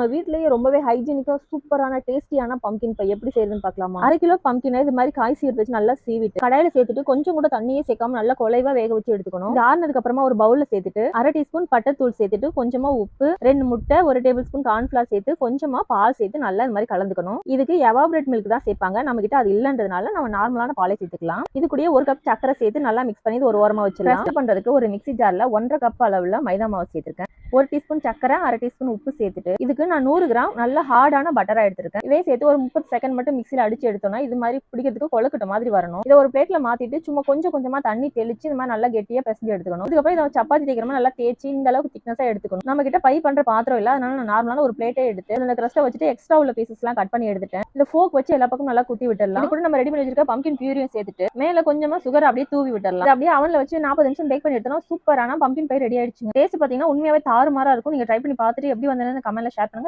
நம்ம வீட்லயே ரொம்பவே ஹைஜீனிக்கா சூப்பரான டேஸ்டியான பம்கின் பை எப்படி செய்யறதுன்னு பார்க்கலாமா? அரை கிலோ பம்கினை இது மாதிரி காய் சீர்த்து வச்சு நல்லா சீவிட்டு கடையில சேர்த்துட்டு கொஞ்சம் கூட தண்ணியே சேர்க்காம நல்லா குலைவா வேக வச்சு எடுத்துக்கணும். ஆறுனதுக்கு அப்புறமா ஒரு பவுல்ல சேர்த்துட்டு அரை டீஸ்பூன் பட்டத்தூள் சேர்த்துட்டு கொஞ்சமா உப்பு ரெண்டு முட்டை ஒரு டேபிள் ஸ்பூன் கார்ன்ஃபிளார் சேர்த்து கொஞ்சமா பால் சேர்த்து நல்லா இந்த மாதிரி கலந்துக்கணும். இதுக்கு எவாபரேட் மில்க் தான் சேர்ப்பாங்க. நம்ம கிட்ட அது இல்லன்றதுனால நம்ம நார்மலான பாலை சேர்த்துக்கலாம். இது கூடயே ஒரு கப் சக்கரை சேர்த்து நல்லா மிக்ஸ் பண்ணி ஒரு ஓரமா வச்சிடலாம். பண்றதுக்கு ஒரு மிக்ஸி ஜார்ல ஒன்றரை கப் அளவுல மைதா மாவு சேர்த்திருக்கேன். ஒரு டீஸ்பூன் சக்கரை அரை டீஸ்பூன் உப்பு சேர்த்துட்டு இதுக்கு நான் நூறு கிராம் நல்ல ஹார்டான பட்டரா எடுத்திருக்கேன். இதே சேர்த்து ஒரு முப்பது செகண்ட் மட்டும் மிக்சியில் அடிச்சு எடுத்தோம்னா இது மாதிரி பிடிக்கிறதுக்கு கொழுக்கட்டை மாதிரி வரணும். இதை ஒரு பிளேட்ல மாத்திட்டு சும்மா கொஞ்சம் கொஞ்சமா தண்ணி தெளிச்சு இந்த மாதிரி நல்லா கெட்டியா பிசைஞ்சு எடுத்துக்கணும். இதுக்கப்புறம் இதை சப்பாத்தி தேய்க்கிற நல்லா தேய்ச்சி இந்த அளவுக்கு திக்னஸா எடுத்துக்கணும். நம்ம கிட்ட பை பண்ற பாத்திரம் இல்ல அதனால நான் நார்மலான ஒரு பிளேட்டே எடுத்து அந்த கிரஸ்ட்டை வச்சுட்டு எக்ஸ்ட்ரா உள்ள பீசஸ் எல்லாம் கட் பண்ணி எடுத்துட்டேன். இந்த ஃபோக் வச்சு எல்லா பக்கம் நல்லா குத்தி விட்டுடலாம். கூட நம்ம ரெடி பண்ணி வச்சிருக்க பம்பின் பியூரியும் சேர்த்துட்டு மேல கொஞ்சமா சுகர் அப்படியே தூவி விட்டுடலாம். அப்படியே அவன்ல வச்சு நாற்பது நிமிஷம் பேக் பண்ணி எடுத்தோம்னா சூப்பரான பம்பின் பை ரெடி ஆயிடுச்சு டேஸ்ட் பாத்தீங்கன்னா உண்மையாவே தாறுமாறா இருக்கும். நீங்க ட்ரை பண்ணி பார்த்துட்டு எப்படி வந்ததுன்னு கமெண்ட்ல ஷேர் பண்ணுங்க.